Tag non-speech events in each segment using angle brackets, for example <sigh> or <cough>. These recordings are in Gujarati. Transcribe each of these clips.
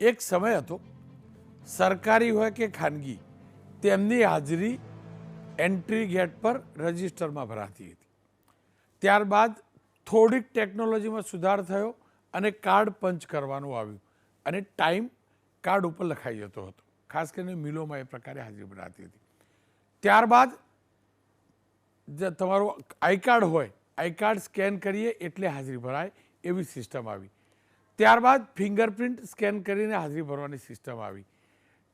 એક સમય હતો, સરકારી હોય કે ખાનગી, તેમની હાજરી એન્ટ્રી ગેટ પર રજિસ્ટરમાં ભરાતી હતી. ત્યારબાદ થોડીક ટેકનોલોજીમાં સુધાર થયો અને કાર્ડ પંચ કરવાનું આવ્યું અને ટાઈમ કાર્ડ ઉપર લખાઈ જતો હતો. ખાસ કરીને મિલોમાં એ પ્રકારે હાજરી ભરાતી હતી. ત્યારબાદ જે તમારું આઈ કાર્ડ હોય, આઈ કાર્ડ સ્કેન કરીએ એટલે હાજરી ભરાય એવી સિસ્ટમ આવી. ત્યારબાદ ફિંગરપ્રિન્ટ સ્કેન કરીને હાજરી ભરવાની સિસ્ટમ આવી.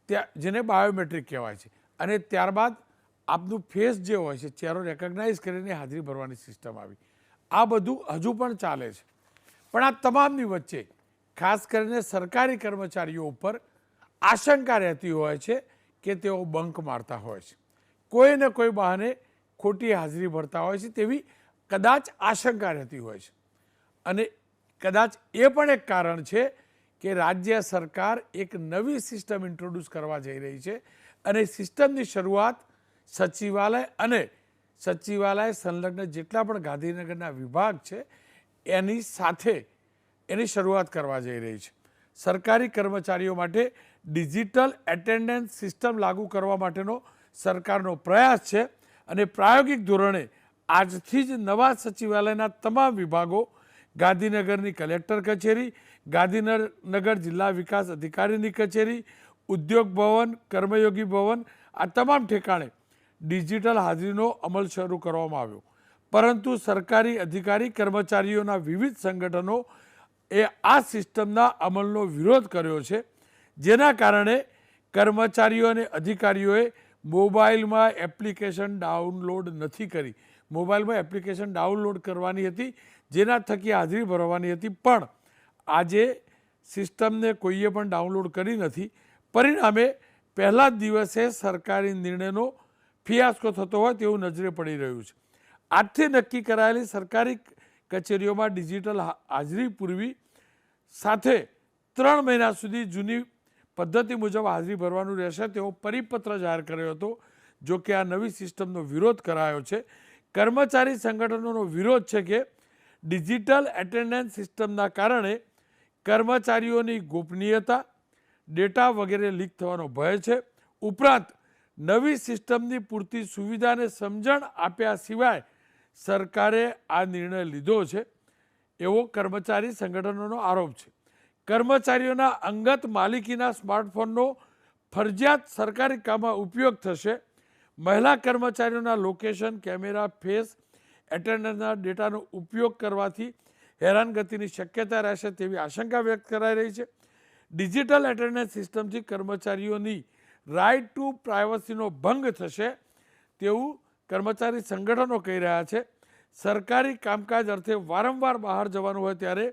ત્યાં, જેને બાયોમેટ્રિક કહેવાય છે. અને ત્યારબાદ આપનું ફેસ જે હોય છે, ચહેરો રેકગ્નાઇઝ કરીને હાજરી ભરવાની સિસ્ટમ આવી. આ બધું હજુ પણ ચાલે છે. પણ આ તમામની વચ્ચે, ખાસ કરીને સરકારી કર્મચારીઓ ઉપર આશંકા રહેતી હોય છે કે તેઓ બંક મારતા હોય છે. કોઈ ને કોઈ બહાને ખોટી હાજરી ભરતા હોય છે તેવી કદાચ આશંકા રહેતી હોય છે. અને કદાચ એ પણ એક કારણ છે કે રાજ્ય સરકાર એક નવી સિસ્ટમ ઇન્ટ્રોડ્યુસ કરવા જઈ રહી છે અને સિસ્ટમની શરૂઆત સચિવાલય અને સચિવાલય સંલગ્ન જેટલા પણ ગાંધીનગરના વિભાગ છે, એની સાથે એની શરૂઆત કરવા જઈ રહી છે. સરકારી કર્મચારીઓ માટે ડિજિટલ એટેન્ડન્સ સિસ્ટમ લાગુ કરવા માટેનો સરકારનો પ્રયાસ છે અને પ્રાયોગિક ધોરણે આજથી જ નવા સચિવાલયના તમામ વિભાગો ગાંધીનગરની કલેક્ટર કચેરી, ગાંધીનગર જિલ્લા વિકાસ અધિકારીની કચેરી, ઉદ્યોગ ભવન, કર્મયોગી ભવન, આ તમામ ઠેકાણે ડિજિટલ હાજરીનો અમલ શરૂ કરવામાં આવ્યો. પરંતુ સરકારી અધિકારી, કર્મચારીઓના વિવિધ સંગઠનો એ આ સિસ્ટમના અમલનો વિરોધ કર્યો છે, જેના કારણે કર્મચારીઓ અને અધિકારીઓએ મોબાઈલમાં એપ્લિકેશન ડાઉનલોડ નથી કરી. મોબાઈલમાં એપ્લિકેશન ડાઉનલોડ કરવાની હતી જેના થકી હાજરી ભરવાની હતી. પણ આજે સિસ્ટમને કોઈએ પણ ડાઉનલોડ કરી નથી. પરિણામે પહેલા જ દિવસે સરકારી નિર્ણયનો ફિયાસ્કો થતો હોય તેવું નજરે પડી રહ્યું છે. આજથી નક્કી કરાયેલી સરકારી કચેરીઓમાં ડિજિટલ હાજરી પૂરવી સાથે ત્રણ મહિના સુધી જૂની પદ્ધતિ મુજબ હાજરી ભરવાનું રહેશે તેવો પરિપત્ર જાહેર કર્યો હતો. જો કે આ નવી સિસ્ટમનો વિરોધ કરાયો છે. કર્મચારી સંગઠનોનો વિરોધ છે કે ડિજિટલ એટેન્ડન્સ સિસ્ટમના કારણે કર્મચારીઓની ગોપનીયતા, ડેટા વગેરે લીક થવાનો ભય છે. ઉપરાંત, નવી સિસ્ટમની પૂરતી સુવિધાને સમજણ આપ્યા સિવાય સરકારે આ નિર્ણય લીધો છે. એવો કર્મચારી સંગઠનોનો આરોપ છે. કર્મચારીઓના અંગત માલિકીના સ્માર્ટફોનનો ફરજિયાત સરકારી કામમાં ઉપયોગ થશે. મહિલા કર્મચારીઓના લોકેશન, કેમેરા, ફેસ એટેન્ડન્સના ડેટાનો ઉપયોગ કરવાથી હેરાનગતિની શક્યતા રહેશે તેવી આશંકા વ્યક્ત કરાઈ રહી છે. ડિજિટલ એટેન્ડન્સ સિસ્ટમથી કર્મચારીઓની રાઇટ ટુ પ્રાઇવસીનો ભંગ થશે તેવું કર્મચારી સંગઠનો કહી રહ્યા છે. સરકારી કામકાજ અર્થે વારંવાર બહાર જવાનું હોય ત્યારે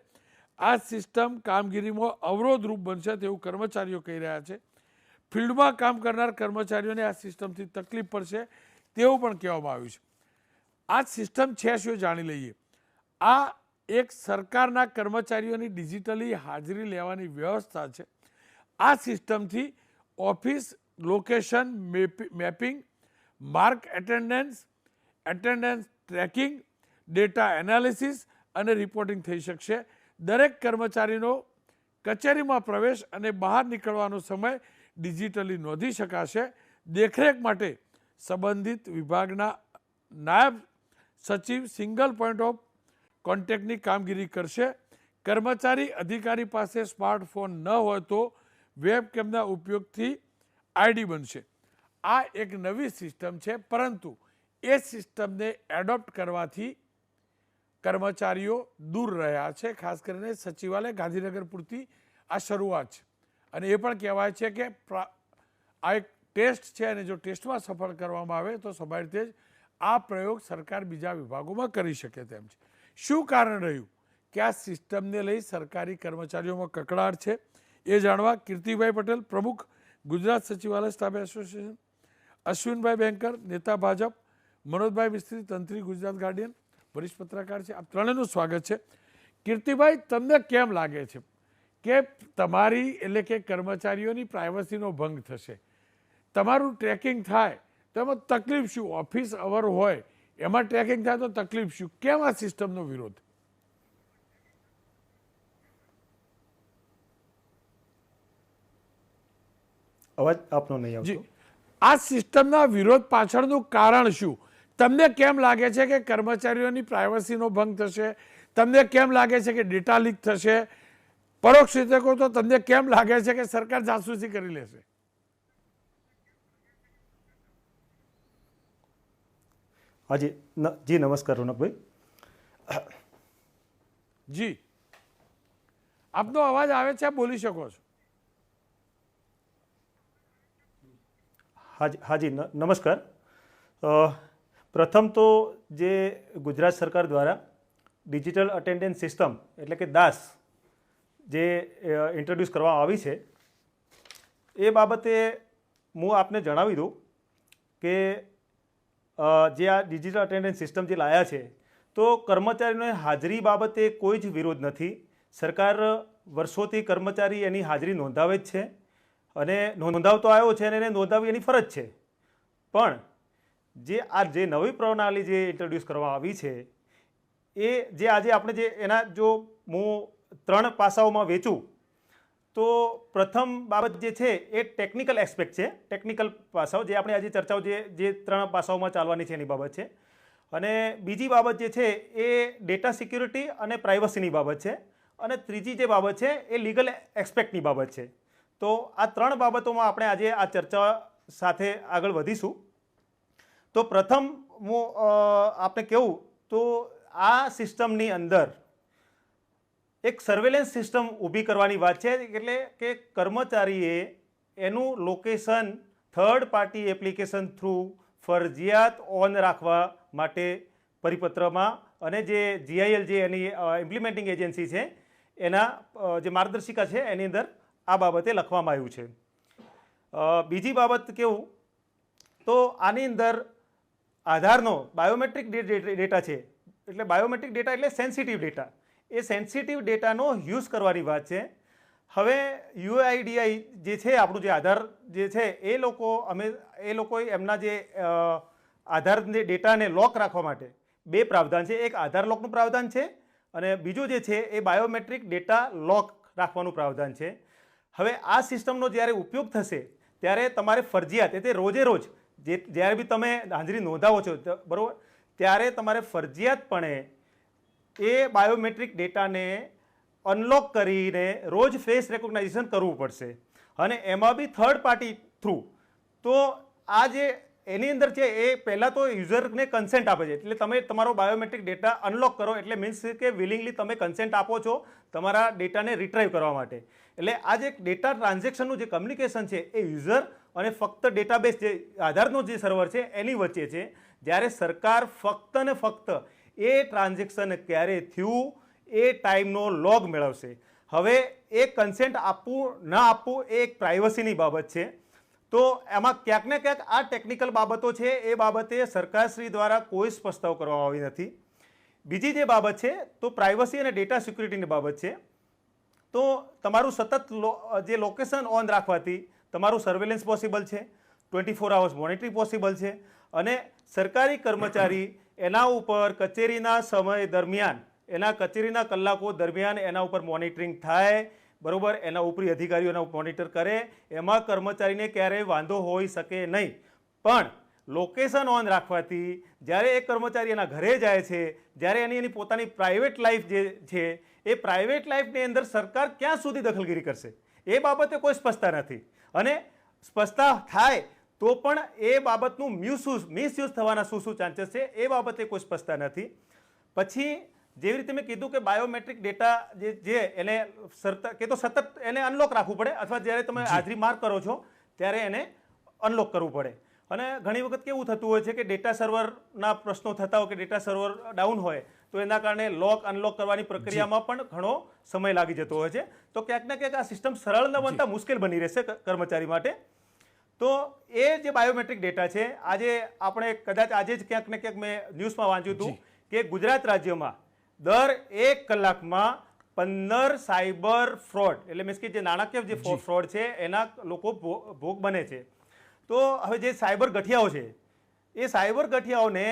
આ સિસ્ટમ કામગીરીમાં અવરોધરૂપ બનશે તેવું કર્મચારીઓ કહી રહ્યા છે. ફિલ્ડમાં કામ કરનાર કર્મચારીઓને આ સિસ્ટમથી તકલીફ પડશે તેવું પણ કહેવામાં આવ્યું છે. આ સિસ્ટમ છે શું જાણી લઈએ. આ એક સરકારના કર્મચારીઓની ડિજિટલી હાજરી લેવાની વ્યવસ્થા છે. આ સિસ્ટમથી office location mapping, mark attendance attendance tracking, data analysis અને રિપોર્ટિંગ થઈ શકશે. દરેક કર્મચારીનો કચેરીમાં પ્રવેશ અને બહાર નીકળવાનો સમય ડિજિટલી નોંધી શકાશે. દેખરેખ માટે સંબંધિત વિભાગના નાયબ સચિવ સિંગલ પોઈન્ટ ઓફ કોન્ટેક્ટની કામગીરી કરશે. કર્મચારી અધિકારી પાસે સ્માર્ટફોન ન હોય તો વેબકેમના ઉપયોગથી આઈડી બનશે. આ એક નવી સિસ્ટમ છે, પરંતુ એ સિસ્ટમને એડોપ્ટ કરવાથી કર્મચારીઓ દૂર રહ્યા છે. ખાસ કરીને સચિવાલય ગાંધીનગર પૂરતી આ શરૂઆત છે. અને એ પણ કહેવાય છે કે આ એક ટેસ્ટ છે અને જો ટેસ્ટમાં સફળ કરવામાં આવે તો સ્વાભાવિક રીતે જ આ પ્રયોગ સરકાર બીજા વિભાગોમાં કરી શકે તેમ છે. શું કારણ રહ્યું? કે આ સિસ્ટમને લઈ સરકારી કર્મચારીઓમાં કકડાટ છે? એ જાણવા કીર્તિભાઈ પટેલ, પ્રમુખ ગુજરાત સચિવાલય સ્ટાફ એસોસિએશન, અશ્વિનભાઈ બેંકર નેતા ભાજપ, મનોજભાઈ મિસ્ત્રી, તંત્રી ગુજરાત ગાર્ડિયન, વરિષ્ઠ પત્રકાર છે. આ ત્રણેયનું સ્વાગત છે. કીર્તિભાઈ, તમને કેમ લાગે છે કે તમારી એટલે કે કર્મચારીઓની પ્રાઇવસીનો ભંગ થશે? તમારું ટ્રેકિંગ થાય તો એમાં તકલીફ શું? ઓફિસ અવર હોય એમાં ટ્રેકિંગ થાય તો તકલીફ શું? કેમ આ સિસ્ટમનો વિરોધ? અવાજ આપનો નહીં આવતો. આ સિસ્ટમના વિરોધ પાછળનું કારણ શું? તમને કેમ લાગે છે કે કર્મચારીઓની પ્રાઇવસીનો ભંગ થશે? તમને કેમ લાગે છે કે ડેટા લીક થશે? પરોક્ષ રીતે કહો તો તમને કેમ લાગે છે કે સરકાર જાસૂસી કરી લેશે? હાજી ન- જી નમસ્કાર રોનકભાઈ. જી. આપનો અવાજ આવે છે આપ બોલી શકો છો. હાજી હાજી નમસ્કાર. પ્રથમ તો જે ગુજરાત સરકાર દ્વારા ડિજિટલ અટેન્ડન્સ સિસ્ટમ એટલે કે દાસ જે ઇન્ટ્રોડ્યુસ કરવામાં આવી છે એ બાબતે હું આપને જણાવી દઉં કે જે આ ડિજિટલ અટેન્ડન્સ સિસ્ટમ જે લાયા છે, તો કર્મચારીઓની હાજરી બાબતે કોઈ જ વિરોધ નથી. સરકાર વર્ષોથી કર્મચારી એની હાજરી નોંધાવે જ છે અને નોંધાવતો આવ્યો છે અને એને નોંધાવી એની ફરજ છે. પણ જે આ જે નવી પ્રણાલી જે ઇન્ટ્રોડ્યુસ કરવામાં આવી છે, એ જે આજે આપણે જે એના જો હું ત્રણ પાસાઓમાં વેચું તો પ્રથમ બાબત જે છે એ ટેકનિકલ એસ્પેક્ટ છે. ટેકનિકલ પાસાઓ જે આપણે આજે ચર્ચાઓ જે જે ત્રણ પાસાઓમાં ચાલવાની છે એની બાબત છે. અને બીજી બાબત જે છે એ ડેટા સિક્યુરિટી અને પ્રાઇવસીની બાબત છે. અને ત્રીજી જે બાબત છે એ લીગલ એસ્પેક્ટની બાબત છે. તો આ ત્રણ બાબતોમાં આપણે આજે આ ચર્ચા સાથે આગળ વધીશું. તો પ્રથમ હું આપણે કહું તો આ સિસ્ટમની અંદર એક સર્વેલન્સ સિસ્ટમ ઊભી કરવાની વાત છે, એટલે કે કર્મચારીએ એનું location third party application through ફરજિયાત ઓન રાખવા માટે પરિપત્રમાં અને જે જીઆઈએલ જે એની ઇમ્પ્લિમેન્ટિંગ એજન્સી છે, એના જે માર્ગદર્શિકા છે, એની અંદર આ બાબતે લખવામાં આવ્યું છે. બીજી બાબત કેવું? તો આની અંદર આધારનો બાયોમેટ્રિક ડેટા છે, એટલે બાયોમેટ્રિક ડેટા એટલે સેન્સિટિવ ડેટા એ સેન્સિટિવ ડેટાનો યુઝ કરવાની વાત છે. હવે યુઆઈડીઆઈ જે છે, આપણું જે આધાર જે છે, એ લોકો અમે, એ લોકોએ એમના જે આધાર ડેટાને લોક રાખવા માટે બે પ્રાવધાન છે. એક આધાર લોકનું પ્રાવધાન છે અને બીજું જે છે, એ બાયોમેટ્રિક ડેટા લોક રાખવાનું પ્રાવધાન છે. હવે આ સિસ્ટમનો જ્યારે ઉપયોગ થશે, ત્યારે તમારે ફરજિયાત, એટલે રોજે રોજ, જે, જ્યારે બી તમે હાજરી નોંધાવો છો બરાબર, ત્યારે તમારે ફરજિયાતપણે એ બાયોમેટ્રિક ડેટાને અનલોક કરીને રોજ ફેસ રેકોગ્નાઇઝેશન કરવું પડશે. અને એમાં બી થર્ડ પાર્ટી થ્રુ તો આ જે એની અંદર છે, એ પહેલાં તો યુઝરને કન્સેન્ટ આપે છે. એટલે તમે તમારો બાયોમેટ્રિક ડેટા અનલોક કરો, એટલે મીન્સ કે વિલિંગલી તમે કન્સેન્ટ આપો છો તમારા ડેટાને રિટ્રાઈવ કરવા માટે. એટલે આ જે ડેટા ટ્રાન્ઝેક્શનનું જે કમ્યુનિકેશન છે, એ યુઝર અને ફક્ત ડેટાબેઝ જે, આધારનો જે સર્વર છે, એની વચ્ચે છે. જ્યારે સરકાર ફક્ત ને ફક્ત એ ટ્રાન્ઝેક્શન ક્યારે થયું, એ ટાઈમનો લોગ મેળવશે. હવે એ કન્સેન્ટ આપવું, ન આપવું એ એક પ્રાઇવસીની બાબત છે. તો એમાં ક્યાંક ને ક્યાંક આ ટેકનિકલ બાબતો છે, એ બાબતે સરકારશ્રી દ્વારા કોઈ પ્રસ્તાવ કરવામાં આવી નથી. બીજી જે બાબત છે, તો પ્રાઇવસી અને ડેટા સિક્યુરિટીની બાબત છે. તો તમારું સતત જે લોકેશન ઓન રાખવાથી તમારું સર્વેલન્સ પોસિબલ છે twenty four hours monitory possible છે અને સરકારી કર્મચારી એના ઉપર કચેરીના સમય દરમિયાન, એના કચેરીના કલાકો દરમિયાન એના ઉપર મોનિટરિંગ થાય, બરાબર? એના ઉપરી અધિકારીઓ એના મોનિટર કરે, એમાં કર્મચારીને ક્યારેય વાંધો હોઈ શકે નહીં. પણ લોકેશન ઓન રાખવાથી જ્યારે એ કર્મચારી એના ઘરે જાય છે, જ્યારે એની એની પોતાની પ્રાઇવેટ લાઈફ જે છે, એ પ્રાઇવેટ લાઈફની અંદર સરકાર ક્યાં સુધી દખલગીરી કરશે? એ બાબતે કોઈ સ્પષ્ટતા નથી. અને સ્પષ્ટતા થાય તો પણ એ બાબતનું મિસયુઝ મિસયુઝ થવાના શું શું ચાન્સીસ છે એ બાબતે કોઈ સ્પષ્ટતા નથી. પછી જેવી રીતે મેં કીધું કે બાયોમેટ્રિક ડેટા જે જે એને સરત કે તો સતત એને અનલોક રાખવું પડે અથવા જ્યારે તમે હાજરી માર્ક કરો છો ત્યારે એને અનલોક કરવું પડે. અને ઘણી વખત કેવું થતું હોય છે કે ડેટા સર્વરના પ્રશ્નો થતા હોય કે ડેટા સર્વર ડાઉન હોય તો એના કારણે લોક અનલોક કરવાની પ્રક્રિયામાં પણ ઘણો સમય લાગી જતો હોય છે. તો ક્યાંક ને ક્યાંક આ સિસ્ટમ સરળ ન બનતા મુશ્કેલ બની રહેશે કર્મચારી માટે. તો એ જે બાયોમેટ્રિક ડેટા છે આજે આપણે કદાચ આજે જ ક્યાંક ને ક્યાંક મેં ન્યૂઝમાં વાંચ્યું હતું કે ગુજરાત રાજ્યમાં દર એક કલાકમાં પંદર સાયબર ફ્રોડ એટલે મીન્સ કે જે નાણાકીય જે. ફ્રોડ છે એના લોકો ભો- ભોગ બને છે. તો હવે જે સાયબર ગઠિયાઓ છે એ સાયબર ગઠિયાઓને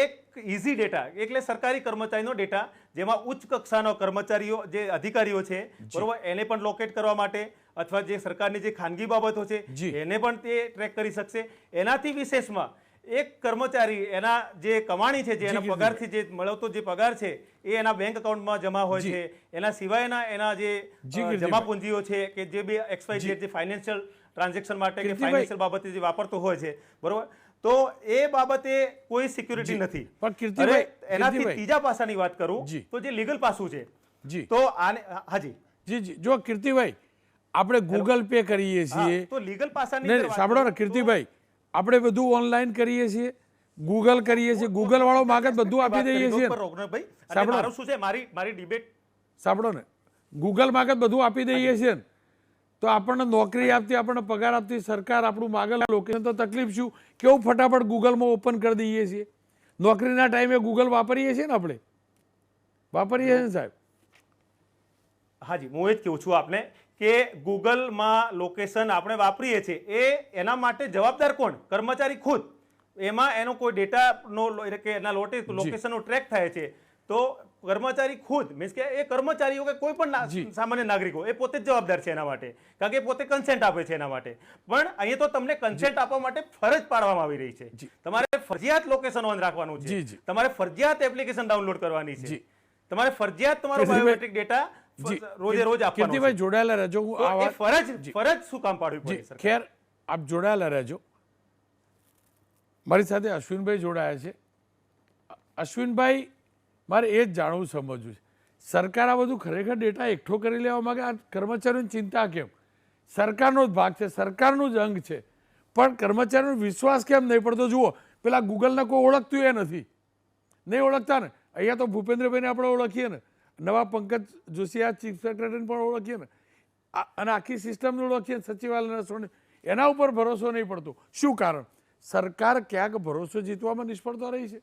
એક ઇઝી ડેટા એટલે સરકારી કર્મચારીનો ડેટા જેમાં ઉચ્ચ કક્ષાનો કર્મચારીઓ જે અધિકારીઓ છે બરોબર એને પણ લોકેટ કરવા માટે અથવા જે સરકારની જે ખાનગી બાબતો છે એને પણ તે ટ્રેક કરી શકશે. એનાથી વિશેષમાં એક કર્મચારી એના જે કમાણી છે જે એના પગારથી જે મળતો જે પગાર છે એ એના બેંક એકાઉન્ટમાં જમા હોય છે. એના સિવાયના એના જે. જમા પૂંજીઓ છે કે જે બી એક્સવાય જે ફાઇનાન્શિયલ ટ્રાન્ઝેક્શન માટે કે ફાઇનાન્શિયલ બાબતે જે વાપરતો હોય છે બરોબર? તો એ બાબતે કોઈ સિક્યુરિટી નથી. પણ કીર્તિભાઈ, એનાથી. ત્રીજા પાસાની વાત કરું. તો જે લીગલ પાસું છે જી. તો આને હાજી જી. જી જો. કીર્તિભાઈ આપણે ગૂગલ પે કરીએ છીએ. તો લીગલ પાસાની સાંભળો ને કીર્તિભાઈ આપણે બધું ઓનલાઈન કરીએ છીએ ગૂગલ કરીએ છીએ ગૂગલ વાળો માગત બધું આપી દઈએ છીએ. સાંભળો. શું છે? મારી મારી ડિબેટ સાંભળો ને. ગૂગલ માગત બધું આપી દઈએ છીએ તો આપણને નોકરી આપતી આપણને પગાર આપતી સરકાર આપણું માગેલ લોકેશન તો તકલીફ શું? કેવું ફટાફટ ગૂગલમાં ઓપન કરી દઈએ છીએ? નોકરીના ટાઈમે ગૂગલ વાપરીએ છીએ ને આપણે? વાપરીએ છીએ ને સાહેબ? હાજી હું એ જ કહું છું આપને કે ગૂગલમાં લોકેશન આપણે વાપરીએ છીએ એ એના માટે જવાબદાર કોણ? કર્મચારી ખુદ. એમાં એનો કોઈ ડેટાનો એટલે કે એના લોટે લોકેશનનો ટ્રેક થાય છે. તો કર્મચારી ખુદ મીન્સ કે એ કર્મચારીઓ કે કોઈ પણ સામાન્ય નાગરિકો એ પોતે જ જવાબદાર છે એના માટે. કારણ કે પોતે કન્સેન્ટ આપે છે એના માટે. પણ અહીંયા તો તમને કન્સેન્ટ આપવા માટે ફરજ પાડવામાં આવી રહી છે. તમારે ફરજિયાત લોકેશન ઓન રાખવાનું છે. તમારે ફરજિયાત એપ્લિકેશન ડાઉનલોડ કરવાની છે. તમારે ફરજિયાત તમારો બાયોમેટ્રિક ડેટા રોજે રોજ આપવાનો કીર્તિભાઈ જોડાયેલા રહેજો હું આ ફરજ ફરજ શું કામ પાડવી પડે ખેર આપ જોડાયેલા રહેજો. મારી સાથે અશ્વિનભાઈ જોડાયા છે. અશ્વિનભાઈ મારે એ જ જાણવું સમજવું છે. સરકાર આ બધું ખરેખર ડેટા એકઠો કરી લેવા માગે, આ કર્મચારીઓની ચિંતા કેમ? સરકારનો જ ભાગ છે, સરકારનું જ અંગ છે. પણ કર્મચારીનો વિશ્વાસ કેમ નહીં પડતો? જુઓ, પેલા ગૂગલને કોઈ ઓળખતું એ નથી. નહીં ઓળખતા ને? અહીંયા તો ભૂપેન્દ્રભાઈને આપણે ઓળખીએ ને. નવા પંકજ જોશી આ ચીફ સેક્રેટરીને પણ ઓળખીએ ને. અને આખી સિસ્ટમને ઓળખીએ સચિવાલયના સોને. એના ઉપર ભરોસો નહીં પડતો. શું કારણ? સરકાર ક્યાંક ભરોસો જીતવામાં નિષ્ફળતા રહી છે.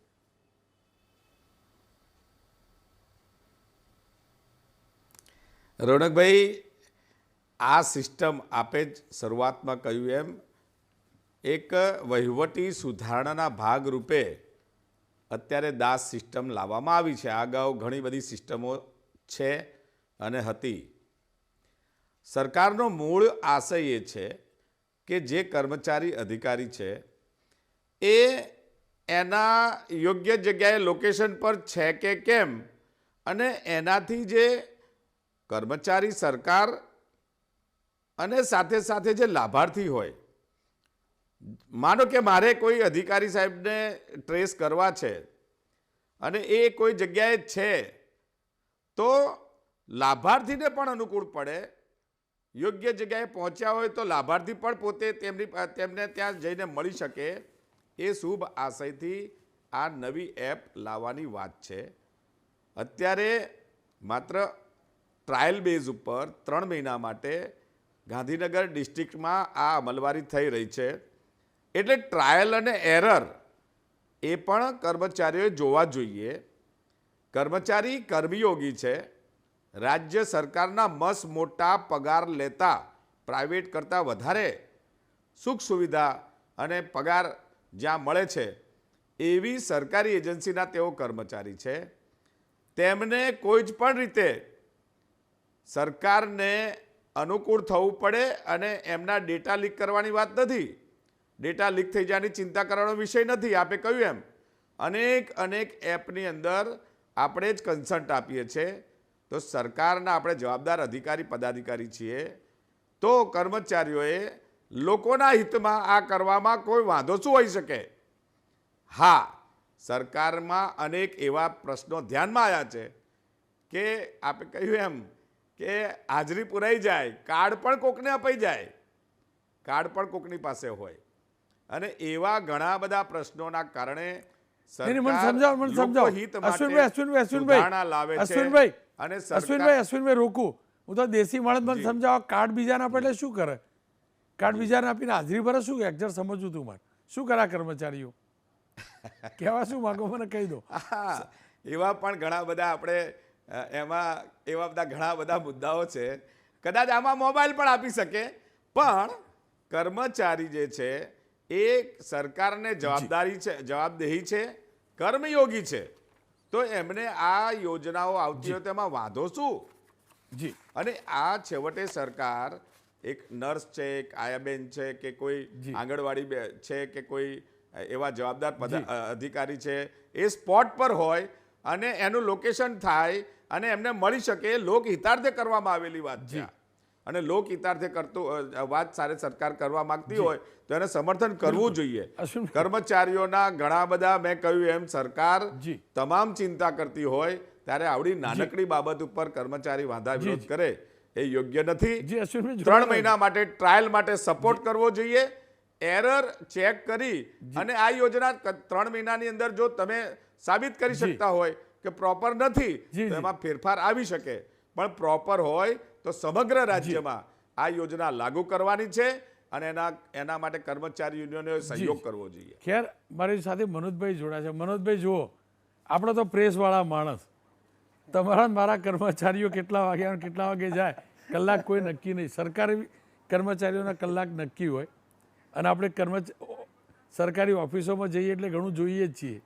રોનકભાઈ, આ સિસ્ટમ આપે જ શરૂઆતમાં કહ્યું એમ, એક વહીવટી સુધારણાના ભાગરૂપે અત્યારે દાસ સિસ્ટમ લાવવામાં આવી છે. આ અગાઉ ઘણી બધી સિસ્ટમો છે અને હતી. સરકારનો મૂળ આશય એ છે કે જે કર્મચારી અધિકારી છે, એ એના યોગ્ય જગ્યાએ લોકેશન પર છે કે કેમ અને એનાથી જે કર્મચારી સરકાર અને સાથે સાથે જે લાભાર્થી હોય, માનો કે મારે કોઈ અધિકારી સાહેબને ટ્રેસ કરવા છે અને એ કોઈ જગ્યાએ છે, તો લાભાર્થીને પણ અનુકૂળ પડે. યોગ્ય જગ્યાએ પહોંચ્યા હોય તો લાભાર્થી પણ પોતે તેમની તેમને ત્યાં જઈને મળી શકે. એ શુભ આશયથી આ નવી એપ લાવવાની વાત છે. અત્યારે માત્ર ટ્રાયલ બેઝ ઉપર ત્રણ મહિના માટે ગાંધીનગર ડિસ્ટ્રિક્ટમાં આ અમલવારી થઈ રહી છે. એટલે ટ્રાયલ અને એરર એ પણ કર્મચારીઓએ જોવા જોઈએ. કર્મચારી કર્મયોગી છે. રાજ્ય સરકારના મસ મોટા પગાર લેતા પ્રાઇવેટ કરતાં વધારે સુખ સુવિધા અને પગાર જ્યાં મળે છે એવી સરકારી એજન્સીના તેઓ કર્મચારી છે. તેમને કોઈ જ પણ રીતે સરકારને અનુકૂળ થવું પડે અને એમના ડેટા લીક કરવાની વાત નથી. ડેટા લીક થઈ જવાની ચિંતા કરવાનો વિષય નથી, આપે કહ્યું એમ. અનેક અનેક એપની અંદર આપણે જ કન્સન્ટ આપીએ છીએ. તો સરકારના આપણે જવાબદાર અધિકારી, પદાધિકારી છીએ. તો કર્મચારીઓએ લોકોના હિતમાં આ કરવામાં કોઈ વાંધો શું હોઈ શકે? હા, સરકારમાં અનેક એવા પ્રશ્નો ધ્યાનમાં આવ્યા છે કે આપણે કહ્યું એમ કે હાજરી પુરાઈ જાય કાર્ડ પણ કોકને અપાઈ જાય. કાર્ડ પણ કોકની પાસે હોય. અને એવા ઘણા બધા પ્રશ્નોના કારણે હું તો દેશી માણસ મને સમજાવો કાર્ડ બીજાને આપે એટલે શું કરે? કાર્ડ બીજાને આપીને હાજરી ભરે શું? એક્ઝેક્ટ સમજવું તું મારે. શું કરા કર્મચારીઓ? <laughs> કહેવા શું માંગો? મને કહી દો. એવા પણ ઘણા બધા આપણે એમાં એવા બધા ઘણા બધા મુદ્દાઓ છે. કદાચ આમાં મોબાઈલ પણ આપી શકે પણ કર્મચારી જે છે એ સરકારને જવાબદારી છે જવાબદેહી છે કર્મયોગી છે. તો એમને આ યોજનાઓ આવતી હોય તેમાં વાંધો શું? જી. અને આ છેવટે સરકાર એક નર્સ છે એક આયાબેન છે કે કોઈ આંગણવાડી બે- છે કે કોઈ એવા જવાબદાર અધિકારી છે એ સ્પોટ પર હોય અને એનું લોકેશન થાય અને એમને મળી શકે લોકહિતાર્થે કરવામાં આવેલી વાત છે અને લોકહિતાર્થે કરતું વાત સારે સરકાર કરવા માંગતી હોય તો એને સમર્થન કરવું જોઈએ. <laughs> કર્મચારીઓના ઘણા બધા મેં કહ્યું એમ સરકાર તમામ ચિંતા કરતી હોય ત્યારે આવડી નાનકડી બાબત ઉપર કર્મચારી વાંધા વિરોધ કરે એ યોગ્ય નથી. ત્રણ મહિના માટે ટ્રાયલ માટે સપોર્ટ કરવો જોઈએ એરર ચેક કરી અને આ યોજના ત્રણ મહિનાની અંદર જો તમે સાબિત કરી શકતા હોય કે પ્રોપર નથી એમાં ફેરફાર આવી શકે. પણ પ્રોપર હોય તો સમગ્ર રાજ્યમાં આ યોજના લાગુ કરવાની છે અને એના એના માટે કર્મચારી યુનિયનોએ સહયોગ કરવો જોઈએ. ખેર મારી સાથે મનોજભાઈ જોડાય છે. મનોજભાઈ જુઓ આપણે તો પ્રેસવાળા માણસ. તમારા મારા કર્મચારીઓ કેટલા વાગે કેટલા વાગે જાય? કલાક કોઈ નક્કી નહીં. સરકારી કર્મચારીઓના કલાક નક્કી હોય. અને આપણે કર્મચારી સરકારી ઓફિસોમાં જઈએ એટલે ઘણું જોઈએ જ છીએ.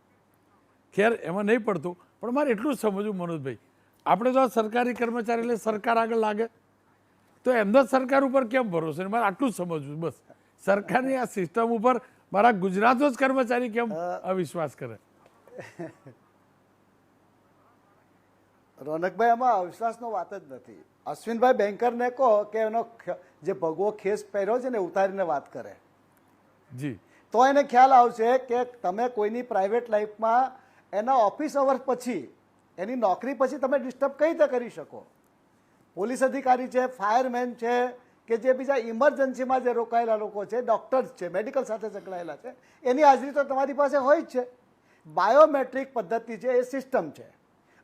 ખેર એમાં નહીં પડતું. પણ મારે એટલું જ સમજવું મનોજભાઈ. આપણે તો સરકારી કર્મચારી એટલે સરકાર આગળ લાગે. તો એમનો સરકાર ઉપર કેમ ભરોસો? મારે આટલું જ સમજવું બસ. સરકારની આ સિસ્ટમ ઉપર મારા ગુજરાતનો જ કર્મચારી કેમ અવિશ્વાસ કરે? રોનકભાઈ આમાં અવિશ્વાસનો વાત જ નથી. અશ્વિનભાઈ બેન્કરને કહો કે એનો જે ભગવો ખેસ પહેર્યો છે ને ઉતારીને વાત કરે. જી. તો એને ખ્યાલ આવશે કે તમે કોઈની પ્રાઇવેટ લાઈફમાં એના ઓફિસ અવર્સ પછી, એની નોકરી પછી તમે ડિસ્ટર્બ કઈ રીતે કરી શકો? પોલીસ અધિકારી છે ફાયરમેન છે, કે જે બીજા ઇમરજન્સીમાં જે રોકાયેલા લોકો છે ડૉક્ટર્સ છે મેડિકલ સાથે સંકળાયેલા છે, એની હાજરી તો તમારી પાસે હોય જ છે. બાયોમેટ્રિક પદ્ધતિ છે, એ સિસ્ટમ છે.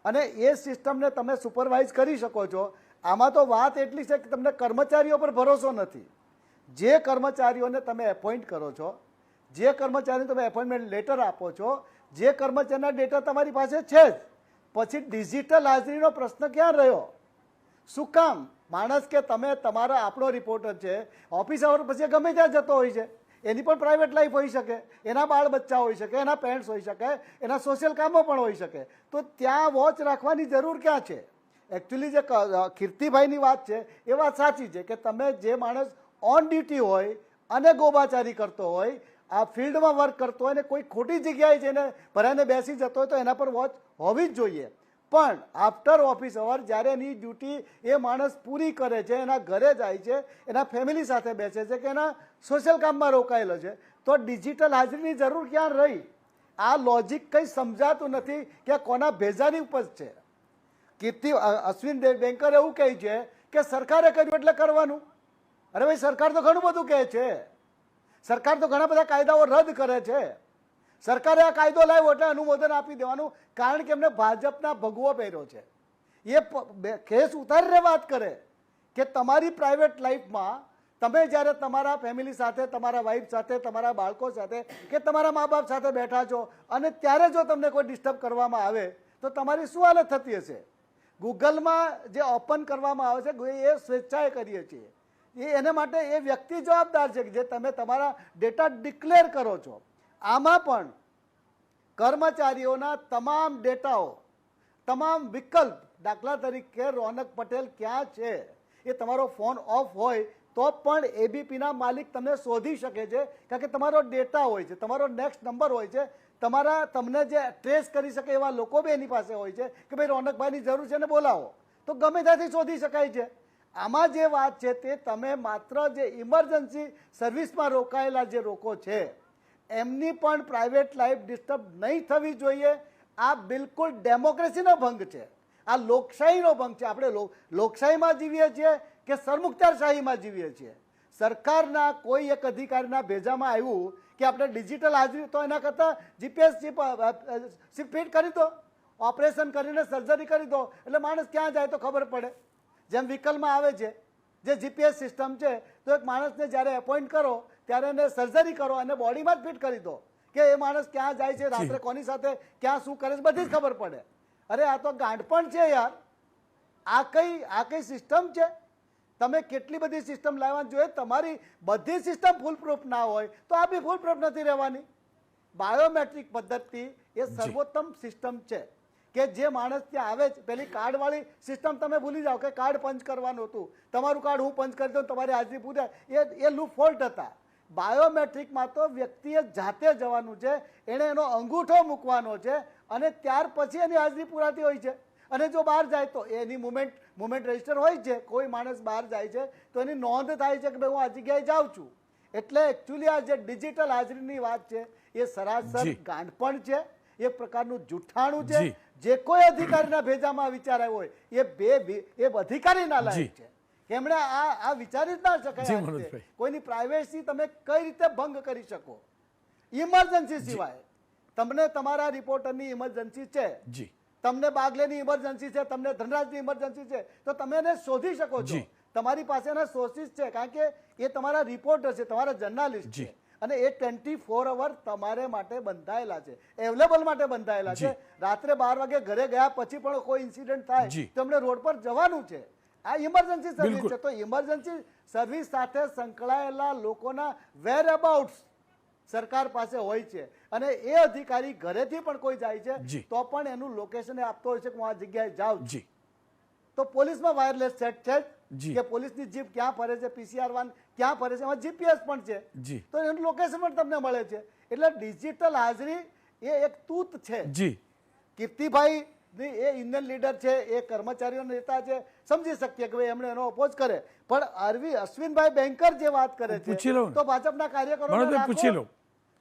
અને એ સિસ્ટમને તમે સુપરવાઇઝ કરી શકો છો. આમાં તો વાત એટલી છે કે તમને કર્મચારીઓ પર ભરોસો નથી. જે કર્મચારીઓને તમે એપોઇન્ટ કરો છો જે કર્મચારીને તમે એપોઇન્ટમેન્ટ લેટર આપો છો, જે કર્મચારીના ડેટા તમારી પાસે છે જ. પછી ડિજિટલ હાજરીનો પ્રશ્ન ક્યાં રહ્યો? શું કામ? માણસ કે તમે, તમારા આપણો રિપોર્ટર છે ઓફિસ આવર પછી ગમે ત્યાં જતો હોય છે. એની પણ પ્રાઇવેટ લાઈફ હોઈ શકે, એના બાળ બચ્ચા હોઈ શકે, એના પેરેન્ટ્સ હોઈ શકે, એના સોશિયલ કામો પણ હોઈ શકે. તો ત્યાં વોચ રાખવાની જરૂર ક્યાં છે? એકચ્યુઅલી જે કીર્તિભાઈની વાત છે, એ વાત સાચી છે કે તમે જે માણસ ઓન ડ્યુટી હોય અને ગોબાચારી કરતો હોય આ ફિલ્ડમાં વર્ક કરતો હોય ને કોઈ ખોટી જગ્યાએ જઈને ભરાઈને બેસી જતો હોય તો એના પર વોચ હોવી જ જોઈએ. પણ આફ્ટર ઓફિસ અવર જ્યારે એની ડ્યુટી એ માણસ પૂરી કરે છે, એના ઘરે જાય છે, એના ફેમિલી સાથે બેસે છે કે એના સોશિયલ કામમાં રોકાયેલો છે, તો ડિજિટલ હાજરીની જરૂર ક્યાં રહી? આ લોજિક કંઈ સમજાતું નથી કે કોના ભેજાની ઉપજ છે. કીર્તિ અશ્વિન બેન્કર એવું કહે છે કે સરકારે કર્યું એટલે કરવાનું. અરે ભાઈ, સરકાર તો ઘણું બધું કહે છે. સરકાર તો ઘણા બધા કાયદાઓ રદ કરે છે. સરકારે આ કાયદો લાવ્યો એટલે અનુમોદન આપી દેવાનું, કારણ કે એમને ભાજપના ભગવો પહેર્યો છે. એ કેસ ઉતારીને વાત કરે કે તમારી પ્રાઇવેટ લાઈફમાં તમે જ્યારે તમારા ફેમિલી સાથે, તમારા વાઈફ સાથે, તમારા બાળકો સાથે કે તમારા મા બાપ સાથે બેઠા છો અને ત્યારે જો તમને કોઈ ડિસ્ટર્બ કરવામાં આવે, તો તમારી શું હાલત થતી હશે? ગૂગલમાં જે ઓપન કરવામાં આવે છે, એ સ્વેચ્છાએ કરીએ છીએ. એ એને માટે એ વ્યક્તિ જવાબદાર છે કે જે તમે તમારા ડેટા ડિક્લેર કરો છો. આમાં પણ કર્મચારીઓના તમામ ડેટાઓ, તમામ વિકલ્પ, દાખલા તરીકે રોનક પટેલ ક્યાં છે? એ તમારો ફોન ઓફ હોય તો પણ એબીપીના માલિક તમને શોધી શકે છે કારણ કે તમારો ડેટા હોય છે, તમારો નેક્સ્ટ નંબર હોય છે, તમારા તમને જે ટ્રેસ કરી શકે એવા લોકો બી એની પાસે હોય છે કે ભાઈ રોનકભાઈની જરૂર છે ને બોલાવો. તો ગમે ત્યાંથી શોધી શકાય છે. આમાં જે વાત છે તે તમે માત્ર જે ઇમરજન્સી સર્વિસમાં રોકાયેલા જે લોકો છે, એમની પણ પ્રાઇવેટ લાઈફ ડિસ્ટર્બ નહીં થવી જોઈએ. આ બિલકુલ ડેમોક્રેસીનો ભંગ છે. આ લોકશાહીનો ભંગ છે. આપણે લોકશાહીમાં જીવીએ છીએ કે સરમુખત્યારશાહીમાં જીવીએ છીએ? સરકારના કોઈ એક અધિકારીના ભેજામાં આવ્યું કે આપણે ડિજિટલ હાજરી, તો એના કરતાં જીપીએસ ચીપ કરી દો. ઓપરેશન કરીને સર્જરી કરી દો. એટલે માણસ ક્યાં જાય તો ખબર પડે. જેમ વિકલમાં આવે છે જે જીપીએસ સિસ્ટમ છે તો એક માણસને જ્યારે એપોઇન્ટ કરો ત્યારે એને સર્જરી કરો અને બોડીમાં જ ફિટ કરી દો કે એ માણસ ક્યાં જાય છે રાત્રે કોની સાથે ક્યાં શું કરે છે બધી જ ખબર પડે. અરે આ તો ગાંઠપણ છે યાર. આ કઈ આ કઈ સિસ્ટમ છે? તમે કેટલી બધી સિસ્ટમ લાવવાની જોઈએ? તમારી બધી સિસ્ટમ ફૂલપ્રૂફ ના હોય તો આ બી ફૂલપ્રૂફ નથી રહેવાની. બાયોમેટ્રિક પદ્ધતિ એ સર્વોત્તમ સિસ્ટમ છે. કે જે માણસ ત્યાં આવે છે પેલી કાર્ડવાળી સિસ્ટમ તમે ભૂલી જાઓ કે કાર્ડ પંચ કરવાનું હતું. તમારું કાર્ડ હું પંચ કરી દઉં તમારી હાજરી પૂરે એ એ લૂપ ફોલ્ટ હતા. બાયોમેટ્રિકમાં તો વ્યક્તિએ જાતે જવાનું છે એણે એનો અંગૂઠો મૂકવાનો છે અને ત્યાર પછી એની હાજરી પુરાતી હોય છે. અને જો બહાર જાય તો એની મુમેન્ટ મુમેન્ટ રજિસ્ટર હોય છે. કોઈ માણસ બહાર જાય છે તો એની નોંધ થાય છે કે ભાઈ હું આ જગ્યાએ જાઉં છું. એટલે એકચ્યુઅલી આ જે ડિજિટલ હાજરીની વાત છે એ સરાસર. ગાંઠપણ છે એક પ્રકારનું જૂઠાણું છે જે. કોઈ અધિકારીના ભેજામાં વિચાર આવ્યો હોય એ બે એ અધિકારી ના લાયક છે. એમણે આ આ વિચારી જ ના શકાય. કોઈની પ્રાઇવેસી તમે કઈ રીતે ભંગ કરી શકો? ઇમરજન્સી સિવાય. તમને તમારા રિપોર્ટરની ઇમરજન્સી છે. જી. તમને બાગલેની ઇમરજન્સી છે તમને ધનરાજની ઇમરજન્સી છે તો તમે એને શોધી શકો છો. તમારી પાસે એના સોર્સિસ છે કારણ કે એ તમારા રિપોર્ટર છે તમારા જર્નાલિસ્ટ છે. અને એ ટ્વેન્ટી ફોર અવર તમારે માટે બંધાયેલા છે. એવેલેબલ માટે બંધાયેલા છે. રાત્રે બાર વાગે ઘરે ગયા પછી પણ કોઈ ઇન્સિડન્ટ થાય તો એમને રોડ પર જવાનું છે. આ ઇમરજન્સી સર્વિસ છે. તો ઇમરજન્સી સર્વિસ સાથે સંકળાયેલા લોકોના વેર અબાઉટ્સ સરકાર પાસે હોય છે. અને એ અધિકારી ઘરેથી પણ કોઈ જાય છે તો પણ એનું લોકેશન આપતો હોય છે કે હું આ જગ્યાએ જાઉં છું. તો પોલીસમાં વાયરલેસ સેટ છે કે પોલીસની જીપ ક્યાં ફરે છે પીસીઆર વાન ક્યાં ફરે છે એમાં જીપીએસ પણ છે. તો એનું લોકેશન પણ તમને મળે છે. એટલે ડિજિટલ હાજરી એ એક તૂત છે. જી. કીર્તિભાઈ એ ઇન્ડિયન લીડર છે એ કર્મચારીઓના નેતા છે. સમજી શકીએ કે ભાઈ એમણે એનો અપોઝ કરે. પણ અરવી અશ્વિનભાઈ બેંકર જે વાત કરે છે તો ભાજપના કાર્યકરો પૂછી લઉં.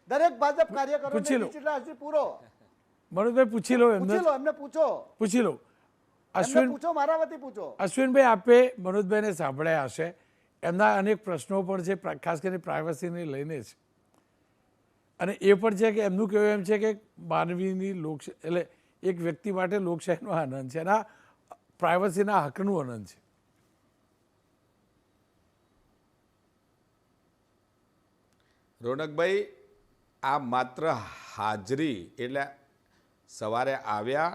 દરેક ભાજપ કાર્યકરો પૂછી લો પૂરો. મનોજભાઈ પૂછી લો એમને. પૂછી લો એમને પૂછો. પૂછી લો અશ્વિન પૂછો મારા વતી પૂછો. અશ્વિનભાઈ આપે મનોજભાઈને સાંભળ્યા હશે. એમના અનેક પ્રશ્નો પણ છે ખાસ કરીને પ્રાઇવસીને લઈને છે અને એ પણ છે કે એમનું કહેવું એમ છે કે માનવીની લોક એટલે એક વ્યક્તિ માટે લોકશાહીનો આનંદ છે એના પ્રાઇવસીના હકનું આનંદ છે. રોનકભાઈ આ માત્ર હાજરી એટલે સવારે આવ્યા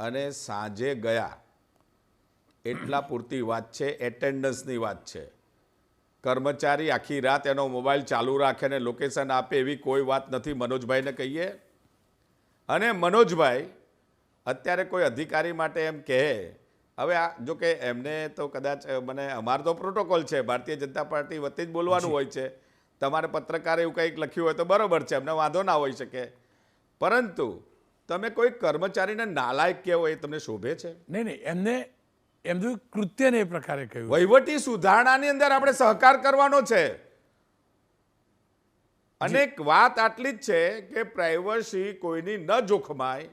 અને સાંજે ગયા. એટલા પૂરતી વાત છે એટેન્ડન્સની વાત છે. કર્મચારી આખી રાત એનો મોબાઈલ ચાલુ રાખે ને લોકેશન આપે એવી કોઈ વાત નથી મનોજભાઈને કહીએ. અને મનોજભાઈ અત્યારે કોઈ અધિકારી માટે એમ કહે હવે આ જો કે એમને તો કદાચ મને અમારો તો પ્રોટોકોલ છે ભારતીય જનતા પાર્ટી વતી જ બોલવાનું હોય છે. તમારે પત્રકારે એવું કંઈક લખ્યું હોય તો બરાબર છે એમને વાંધો ના હોઈ શકે. પરંતુ તમે કોઈ કર્મચારીને નાલાયક કહેવો એ તમને શોભે છે? નહીં નહીં એમને એમનું કૃત્યને એ પ્રકારે કહ્યું વહીવટી સુધારણાની અંદર આપણે સહકાર કરવાનો છે. અને એક વાત આટલી જ છે કે પ્રાઇવસી કોઈની ન જોખમાય.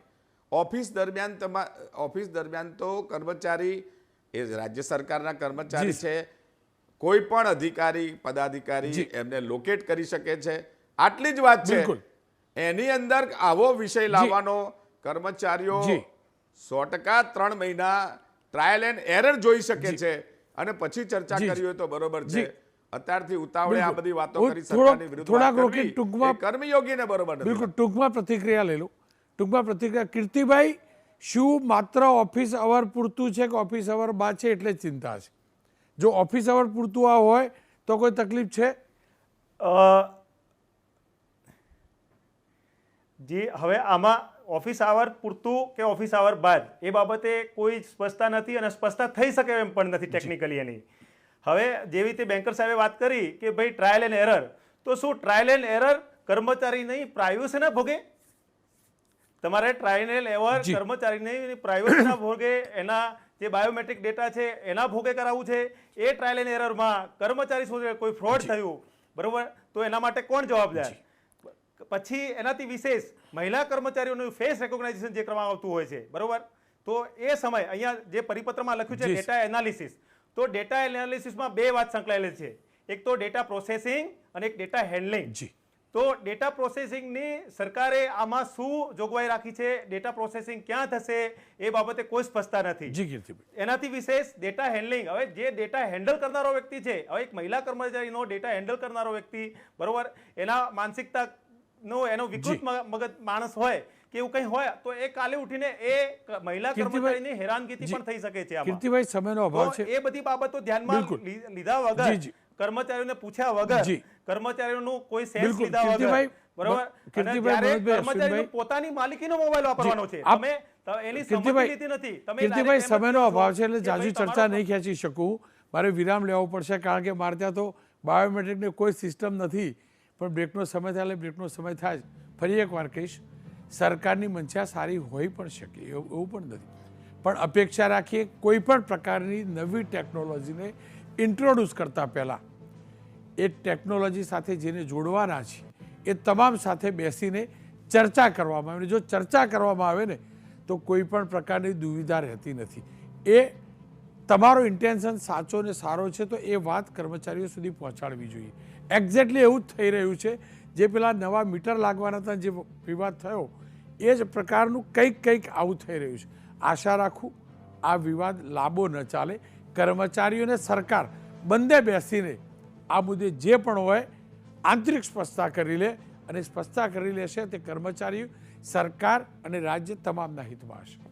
ઓફિસ દરમિયાન તમા ઓફિસ દરમિયાન તો કર્મચારી એ રાજ્ય સરકારના કર્મચારી છે. કોઈ પણ અધિકારી પદાધિકારી એમને લોકેટ કરી શકે છે. આટલી જ વાત છે. બિલકુલ. એની અંદર આવો વિષય લાવવાનો. કર્મચારીઓ. સો ટકા ત્રણ મહિના ટ્રાયલ એન્ડ એરર જોઈ શકે છે. અને પછી ચર્ચા. કરી હોય તો બરોબર છે. અત્યારથી ઉતાવળે આ બધી વાતો કરી સરકારની વિરુદ્ધ થોડાક રોકી ટૂંકમાં- કર્મયોગીને બરોબર બિલકુલ ટૂંકમાં પ્રતિક્રિયા લઈ લો. ટૂંકમાં પ્રતિક્રિયા કીર્તિભાઈ શું માત્ર ઓફિસ અવર પૂરતું છે કે ઓફિસ અવર બાદ છે એટલે જ ચિંતા છે? જો ઓફિસ અવર પૂરતું આ હોય તો કોઈ તકલીફ છે? જે હવે આમાં ઓફિસ આવર પૂરતું કે ઓફિસ આવર બાદ એ બાબતે કોઈ સ્પષ્ટતા નથી અને સ્પષ્ટતા થઈ શકે એમ પણ નથી ટેકનિકલી એની. હવે જેવી રીતે બેન્કર સાહેબે વાત કરી કે ભાઈ ટ્રાયલ એન્ડ એરર તો શું ટ્રાયલ એન્ડ એરર કર્મચારી નહીં પ્રાઇવસીના ભોગે? તમારે ટ્રાયલ એન્ડ કર્મચારી નહીં પ્રાઇવસીના ભોગે એના જે બાયોમેટ્રિક ડેટા છે એના ભોગે કરાવવું છે એ ટ્રાયલ એન્ડ એરરમાં કર્મચારી શું છે, કોઈ ફ્રોડ થયું બરોબર? તો એના માટે કોણ જવાબદાર? પછી એનાથી વિશેષ મહિલા કર્મચારીઓનું ફેસ રેકોગ્નાઇઝેશન જે કરવામાં આવતું હોય છે બરોબર? તો એ સમય અહીંયા જે પરિપત્રમાં લખ્યું છે ડેટા એનાલિસિસ તો ડેટા એનાલિસિસમાં બે વાત સંકળાયેલી છે. એક તો ડેટા પ્રોસેસિંગ અને એક ડેટા હેન્ડલિંગ જી. તો ડેટા પ્રોસેસિંગની સરકારે આમાં શું જોગવાઈ રાખી છે? ડેટા પ્રોસેસિંગ ક્યાં થશે? એ બાબતે કોઈ સ્પષ્ટતા નથી. એનાથી વિશેષ ડેટા હેન્ડલિંગ હવે જે ડેટા હેન્ડલ કરનારો વ્યક્તિ છે હવે એક મહિલા કર્મચારીનો ડેટા હેન્ડલ કરનારો વ્યક્તિ બરોબર? એના માનસિકતા નો એનો વિકૃત મગજ માણસ હોય કે એવું કંઈ હોય તો એ કાલે ઉઠીને એ મહિલા કર્મચારીની હેરાનગતિ પણ થઈ શકે છે કીર્તિભાઈ સમયનો અભાવ છે. એ બધી બાબતો ધ્યાનમાં લીધા વગર કર્મચારીઓને પૂછ્યા વગર કર્મચારીઓનું કોઈ સેન્સ લીધા વગર. બરોબર? અશ્વિનભાઈ. પોતાની માલિકીનો મોબાઈલ વાપરવાનો છે. તમે એની સંમતિ લીધી નથી. તમે કીર્તિભાઈ સમયનો અભાવ છે એટલે જાજુ ચર્ચા નહીં ખેંચી શકું. મારે વિરામ લેવો પડશે કારણ કે મારે ત્યાં તો બાયોમેટ્રિકની કોઈ સિસ્ટમ નથી. પણ બ્રેકનો સમય થાય એટલે બ્રેકનો સમય થાય જ. ફરી એકવાર કહીશ, સરકારની મંચા સારી હોઈ પણ શકે, એવું પણ નથી. પણ અપેક્ષા રાખીએ કોઈ પણ પ્રકારની નવી ટેકનોલોજીને ઇન્ટ્રોડ્યુસ કરતાં પહેલાં એ ટેકનોલોજી સાથે જેને જોડવાના છે, એ તમામ સાથે બેસીને ચર્ચા કરવામાં આવે. જો ચર્ચા કરવામાં આવે ને, તો કોઈ પણ પ્રકારની દુવિધા રહેતી નથી. એ તમારો ઇન્ટેન્શન સાચો ને સારો છે, તો એ વાત કર્મચારીઓ સુધી પહોંચાડવી જોઈએ. એક્ઝેક્ટલી એવું જ થઈ રહ્યું છે. જે પેલા નવા મીટર લાગવાના હતા, જે વિવાદ થયો, એ જ પ્રકારનું કંઈક કંઈક આવું થઈ રહ્યું છે. આશા રાખું, આ વિવાદ લાંબો ન ચાલે. કર્મચારીઓને સરકાર બંને બેસીને આ મુદ્દે જે પણ હોય, આંતરિક સ્પષ્ટતા કરી લે અને સ્પષ્ટતા કરી લેશે તે કર્મચારીઓ, સરકાર અને રાજ્ય તમામના હિતમાં હશે.